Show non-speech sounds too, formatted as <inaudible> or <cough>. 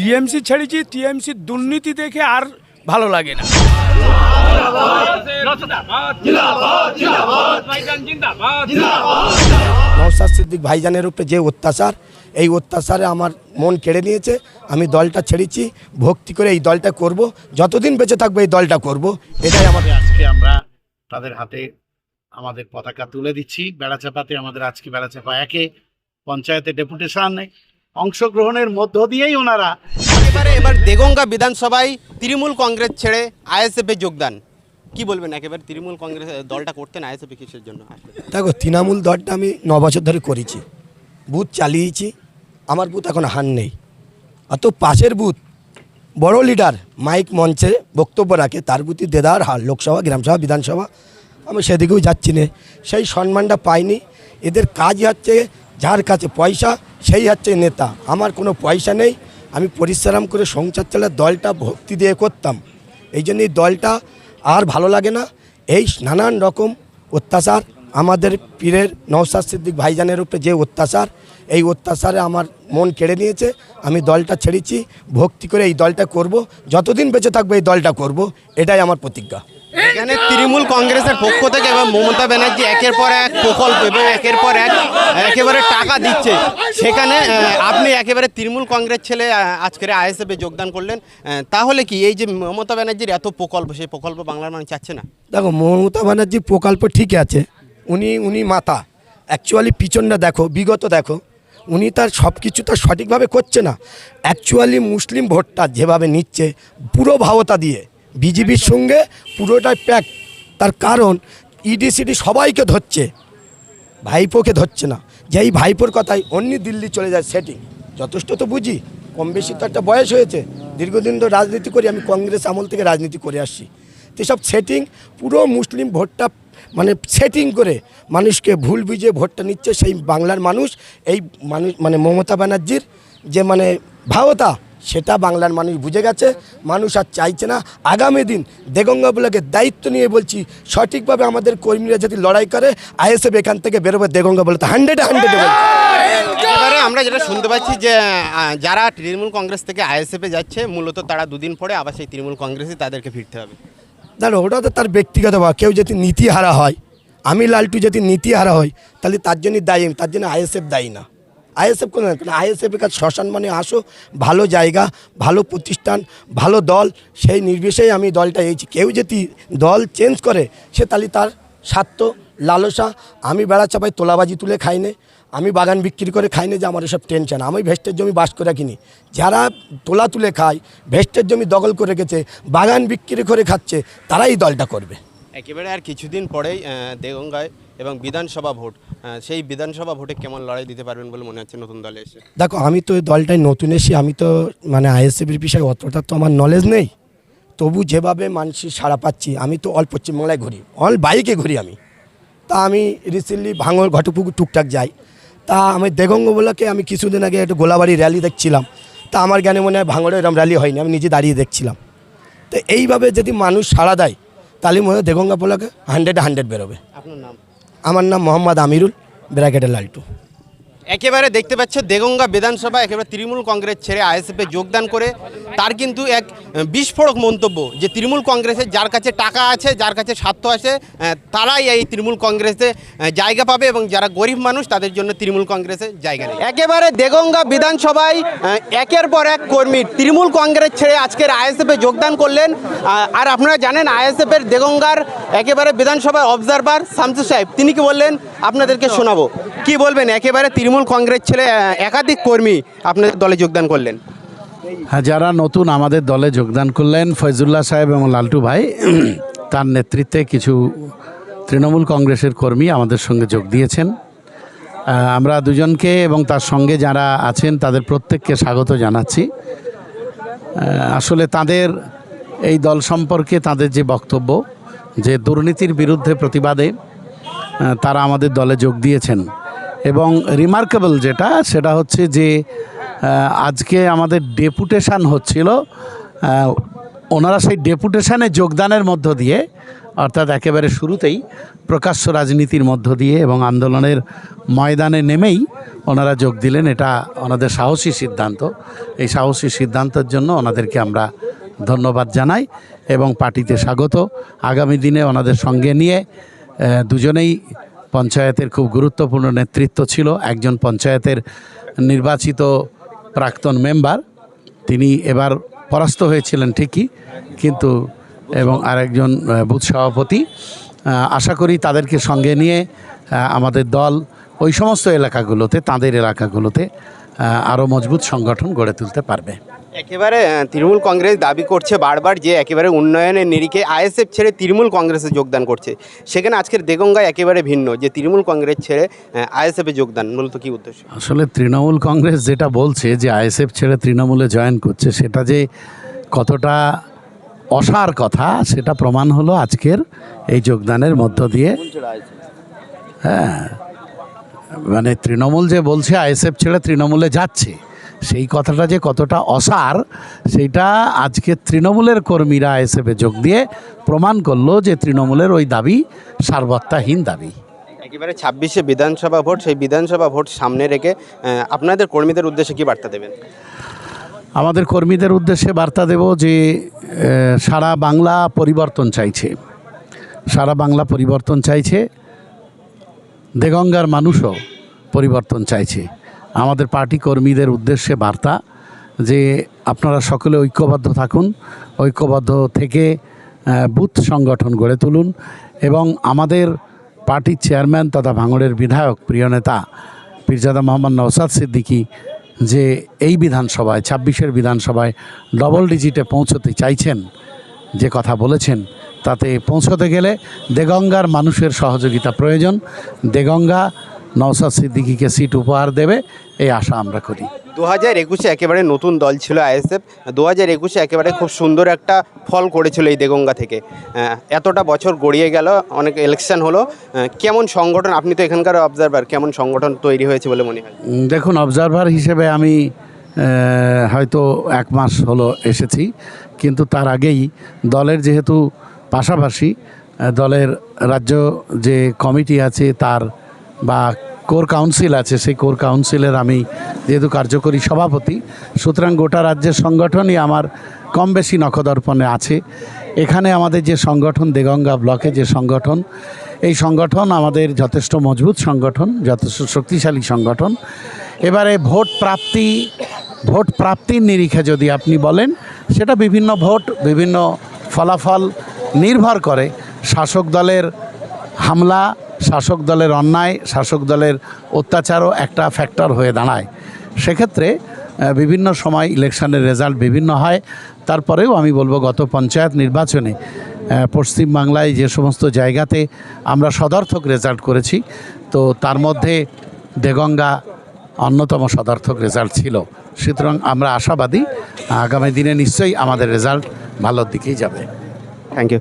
TMC ছেড়েছি TMC দুর্নীতি দেখে আর ভালো লাগে না। নওসাদ সিদ্দিক ভাইজানের উপরে যে অত্যাচার এই অত্যাচারে আমার মন কেড়ে নিয়েছে। আমি দলটা ছেড়েছি ভক্তি করে এই দলটা করব যতদিন বেঁচে থাকব এই দলটা করব। এটাই আমার আজকে আমরা তাদের হাতে আমাদের পতাকা তুলে দিচ্ছি। বেড়াচাপাতে আমাদের আজকে বেড়াচাপা একে পঞ্চায়েতে ডেপুটেশন অংশগ্রহণের মধ্য দিয়েই ওনারা এবারে এবার দেগঙ্গা বিধানসভায় তৃণমূল কংগ্রেস ছেড়ে আইএসএফে যোগদান। কি বলবেন একেবারে? তৃণমূল কংগ্রেস দলটা করতেন আইএসএফে কিসের জন্য? দেখো তৃণমূল দলটা আমি ন বছর ধরে করেছি। বুথ চালিয়েছি। আমার বুথ এখন হান নেই। অত পাশের বুথ বড় লিডার মাইক মঞ্চে বক্তব্য রাখে তার বুথই দেদার হার লোকসভা গ্রামসভা বিধানসভা আমি সেদিকেও যাচ্ছি না। সেই সম্মানটা পাইনি। এদের কাজ হচ্ছে যার কাছে পয়সা সেই হচ্ছে নেতা। আমার কোনো পয়সা নেই, আমি পরিশ্রম করে সংসার চালা দলটা ভক্তি দিয়ে করতাম। এই জন্য এই দলটা আর ভালো লাগে না। এই নানান রকম অত্যাচার, আমাদের পীরের নওসাদ সিদ্দিক ভাইজানের উপরে যে অত্যাচার এই অত্যাচারে আমার মন কেড়ে নিয়েছে। আমি দলটা ছেড়েছি ভক্তি করে এই দলটা করব যতদিন বেঁচে থাকব এই দলটা করব এটাই আমার প্রতিজ্ঞা। এখানে তৃণমূল কংগ্রেসের পক্ষ থেকে এবং মমতা ব্যানার্জি একের পর এক প্রকল্প এবং একের পর এক একেবারে টাকা দিচ্ছে। সেখানে আপনি একেবারে তৃণমূল কংগ্রেস ছেলে আজকের আইএসএফে যোগদান করলেন। তাহলে কি এই যে মমতা ব্যানার্জির এত প্রকল্প সেই প্রকল্প বাংলার মানুষ চাচ্ছে না? দেখো মমতা ব্যানার্জির প্রকল্প ঠিক আছে। উনি উনি মাতা অ্যাকচুয়ালি পিছনটা দেখো বিগত দেখো উনি তার সব কিছু তো সঠিকভাবে করছে না। অ্যাকচুয়ালি মুসলিম ভোটটা যেভাবে নিচ্ছে, পুরো ভাবতা দিয়ে, বিজেপির সঙ্গে পুরোটাই প্যাক তার কারণ ইডিসিডি সবাইকে ধরছে, ভাইপোকে ধরছে না। যেই ভাইপোর কথাই অন্য দিল্লি চলে যায় সেটিং যথেষ্ট তো বুঝি কম বেশি তো একটা বয়স হয়েছে। দীর্ঘদিন তো রাজনীতি করি, আমি কংগ্রেস আমল থেকে রাজনীতি করে আসছি। তো সব সেটিং পুরো মুসলিম ভোটটা মানে সেটিং করে মানুষকে ভুল বুঝে ভোটটা নিচ্ছে সেই বাংলার মানুষ, এই মানুষ মানে মমতা ব্যানার্জির যে মানে ভাবতা সেটা বাংলার মানুষ বুঝে গেছে, মানুষ আর চাইছে না। আগামী দিন দেগঙ্গা বলাকে দায়িত্ব নিয়ে বলছি, সঠিকভাবে আমাদের কর্মীরা যদি লড়াই করে, আইএসএফ এখান থেকে বেরোবে দেগঙ্গা বলতে হান্ড্রেড হান্ড্রেড এবারে আমরা যেটা শুনতে পাচ্ছি যে যারা তৃণমূল কংগ্রেস থেকে আইএসএফে যাচ্ছে, মূলত তারা দুদিন পরে আবার সেই তৃণমূল কংগ্রেসে তাদেরকে ফিরতে হবে। দেখো ওটা তো তার ব্যক্তিগত বা কেউ যদি নীতি হারা হয়, আমি লালটু যদি নীতি হারা হয় তাহলে তার জন্যই দায়ী, তার জন্য আইএসএফ দায়ী না। আইএসএফ কোনো কারণ আইএসএফের কাছে শ্মশান মানে আসো, ভালো জায়গা, ভালো প্রতিষ্ঠান, ভালো দল, সেই নির্বিশেষে আমি দলটা এইছি কেউ যদি দল চেঞ্জ করে, সে তাহলে তার স্বার্থ লালসা আমি বেড়া চাপাই তোলাবাজি তুলে খাই নে আমি বাগান বিক্রি করে খাই না যে আমার এসব টেনশন। আমি ভেস্টের জমি বাস করে কিনি যারা তোলা তুলে খায় ভেস্টের জমি দখল করে রেখেছে বাগান বিক্রি করে খাচ্ছে তারাই দলটা করবে। একেবারে আর কিছুদিন পরেই দেগঙ্গায় এবং বিধানসভা ভোট সেই বিধানসভা ভোটে কেমন লড়াই দিতে পারবেন বলে মনে হচ্ছে নতুন দলে এসে? দেখো আমি তো এই দলটায় নতুন এসে আমি তো মানে আইএসএফের বিষয়ে অতটা তো আমার নলেজ নেই। তবু যেভাবে মানুষের সাড়া পাচ্ছি আমি তো অল পশ্চিমবাংলায় ঘুরি। অল বাইকে ঘুরি আমি। তা আমি রিসেন্টলি ভাঙর ঘটপুকুর টুকটাক যাই। তা আমি দেগঙ্গ বলাকে আমি কিছুদিন আগে একটা গোলাবাড়ি র্যালি দেখছিলাম। তা আমার জ্ঞানে মনে হয় ভাঙড়ে এরম র্যালি হয়নি আমি নিজে দাঁড়িয়ে দেখছিলাম। তো এইভাবে যদি মানুষ সাড়া দেয় তাহলে মনে হয় দেগঙ্গা বলাকে হান্ড্রেডে হান্ড্রেড বেরোবে। আপনার নাম? আমার নাম মোহাম্মদ আমিরুল ব্র্যাকেটের লালটু। একেবারে দেখতে পাচ্ছে দেগঙ্গা বিধানসভা, একেবারে তৃণমূল কংগ্রেস ছেড়ে আইএসএফে যোগদান করে, তার কিন্তু এক বিস্ফোরক মন্তব্য যে তৃণমূল কংগ্রেসের যার কাছে টাকা আছে, যার কাছে স্বার্থ আছে তারাই এই তৃণমূল কংগ্রেসে জায়গা পাবে এবং যারা গরিব মানুষ তাদের জন্য তৃণমূল কংগ্রেসে জায়গা নেই একেবারে দেগঙ্গা বিধানসভায় একের পর এক কর্মী তৃণমূল কংগ্রেস ছেড়ে আজকের আইএসএফে যোগদান করলেন আর আপনারা জানেন আইএসএফের দেগঙ্গার একেবারে বিধানসভায় অবজারভার শামসু সাহেব, তিনি কি বললেন? আপনাদেরকে শোনাবো। কি বলবেন? একেবারে তৃণমূল কংগ্রেস আহ, একাধিক কর্মী আপনাদের দলে যোগদান করলেন। হ্যাঁ যারা নতুন আমাদের দলে যোগদান করলেন ফয়জুল্লাহ সাহেব এবং লালটু ভাই <clears throat> তার নেতৃত্বে কিছু তৃণমূল কংগ্রেসের কর্মী আমাদের সঙ্গে যোগ দিয়েছেন। আমরা দুজনকে এবং তার সঙ্গে যারা আছেন তাদের প্রত্যেককে স্বাগত জানাচ্ছি। আসলে তাদের এই দল সম্পর্কে তাদের যে বক্তব্য যে দুর্নীতির বিরুদ্ধে প্রতিবাদে তারা আমাদের দলে যোগ দিয়েছেন। এবং রিমার্কেবল যেটা, সেটা হচ্ছে যে আজকে আমাদের ডেপুটেশান হচ্ছিল ওনারা সেই ডেপুটেশানে যোগদানের মধ্য দিয়ে, অর্থাৎ একেবারে শুরুতেই প্রকাশ্য রাজনীতির মধ্য দিয়ে এবং আন্দোলনের ময়দানে নেমেই ওনারা যোগ দিলেন। এটা ওনাদের সাহসী সিদ্ধান্ত। এই সাহসী সিদ্ধান্তের জন্য ওনাদেরকে আমরা ধন্যবাদ জানাই এবং পার্টিতে স্বাগত। আগামী দিনে ওনাদের সঙ্গে নিয়ে দুজনেই পঞ্চায়েতের খুব গুরুত্বপূর্ণ নেতৃত্ব ছিল। একজন পঞ্চায়েতের নির্বাচিত প্রাক্তন মেম্বার, তিনি এবার পরাস্ত হয়েছিলেন ঠিকই, কিন্তু এবং আরেকজন বুথ সভাপতি। আশা করি তাদেরকে সঙ্গে নিয়ে আমাদের দল ওই সমস্ত এলাকাগুলোতে, তাদের এলাকাগুলোতে আরও মজবুত সংগঠন গড়ে তুলতে পারবে। একেবারে তৃণমূল কংগ্রেস দাবি করছে বারবার যে একেবারে উন্নয়নের নিরিখে আইএসএফ ছেড়ে তৃণমূল কংগ্রেসে যোগদান করছে। সেখানে আজকের দেগঙ্গা একেবারে ভিন্ন যে তৃণমূল কংগ্রেস ছেড়ে আইএসএফে যোগদান, মূলত কি উদ্দেশ্য? আসলে তৃণমূল কংগ্রেস যেটা বলছে যে আইএসএফ ছেড়ে তৃণমূলে জয়েন করছে, সেটা যে কতটা অসার কথা, সেটা প্রমাণ হলো আজকের এই যোগদানের মধ্য দিয়ে। হ্যাঁ মানে তৃণমূল যে বলছে আইএসএফ ছেড়ে তৃণমূলে যাচ্ছে। সেই কথাটা যে কতটা অসার সেইটা আজকে তৃণমূলের কর্মীরা আইএসএফে যোগ দিয়ে প্রমাণ করল যে তৃণমূলের ওই দাবি সারবত্তাহীন দাবি। একেবারে ছাব্বিশে বিধানসভা ভোট সেই বিধানসভা ভোট সামনে রেখে আপনাদের কর্মীদের উদ্দেশ্যে কি বার্তা দেবেন? আমাদের কর্মীদের উদ্দেশ্যে বার্তা দেব যে সারা বাংলা পরিবর্তন চাইছে। সারা বাংলা পরিবর্তন চাইছে। দেগঙ্গার মানুষও পরিবর্তন চাইছে। আমাদের পার্টি কর্মীদের উদ্দেশ্যে বার্তা যে আপনারা সকলে ঐক্যবদ্ধ থাকুন, ঐক্যবদ্ধ থেকে বুথ সংগঠন গড়ে তুলুন এবং আমাদের পার্টির চেয়ারম্যান তথা ভাঙড়ের বিধায়ক প্রিয় নেতা পীরজাদা মোহাম্মদ নওসাদ সিদ্দিকী যে এই বিধানসভায়, ছাব্বিশের বিধানসভায় ডবল ডিজিটে পৌঁছতে চাইছেন, যে কথা বলেছেন, তাতে পৌঁছতে গেলে দেগঙ্গার মানুষের সহযোগিতা প্রয়োজন। দেগঙ্গা নওসাদ সিদ্দিকীকে সিট উপহার দেবে এই আশা আমরা করি। দু হাজার একুশে একেবারে নতুন দল ছিল আইএসএফ। দু হাজার একুশে একেবারে খুব সুন্দর একটা ফল করেছিল এই দেগঙ্গা থেকে। এতটা বছর গড়িয়ে গেল অনেক ইলেকশন হলো। কেমন সংগঠন আপনি তো এখানকার অবজারভার কেমন সংগঠন তৈরি হয়েছে বলে মনে হয়? দেখুন অবজারভার হিসেবে আমি হয়তো এক মাস হলো এসেছি কিন্তু তার আগেই দলের যেহেতু পাশাপাশি দলের রাজ্য যে কমিটি আছে তার বা কোর কাউন্সিল আছে, সেই কোর কাউন্সিলের আমি যেহেতু কার্যকরী সভাপতি, সুতরাং গোটা রাজ্যের সংগঠনই আমার কম বেশি নখদর্পণে আছে। এখানে আমাদের যে সংগঠন, দেগঙ্গা ব্লকে যে সংগঠন, এই সংগঠন আমাদের যথেষ্ট মজবুত সংগঠন, যথেষ্ট শক্তিশালী সংগঠন। এবারে ভোট প্রাপ্তি, ভোট প্রাপ্তির নিরিখে যদি আপনি বলেন, সেটা বিভিন্ন ভোট, বিভিন্ন ফলাফল নির্ভর করে। শাসক দলের হামলা শাসক দলের অন্যায়, শাসক দলের অত্যাচারও একটা ফ্যাক্টর হয়ে দাঁড়ায়। সেক্ষেত্রে বিভিন্ন সময় ইলেকশনের রেজাল্ট বিভিন্ন হয়। তারপরেও আমি বলব গত পঞ্চায়েত নির্বাচনে পশ্চিমবাংলায় যে সমস্ত জায়গাতে আমরা সদর্থক রেজাল্ট করেছি, তো তার মধ্যে দেগঙ্গা অন্যতম সদর্থক রেজাল্ট ছিল। সুতরাং আমরা আশাবাদী, আগামী দিনে নিশ্চয়ই আমাদের রেজাল্ট ভালোর দিকেই যাবে। Thank you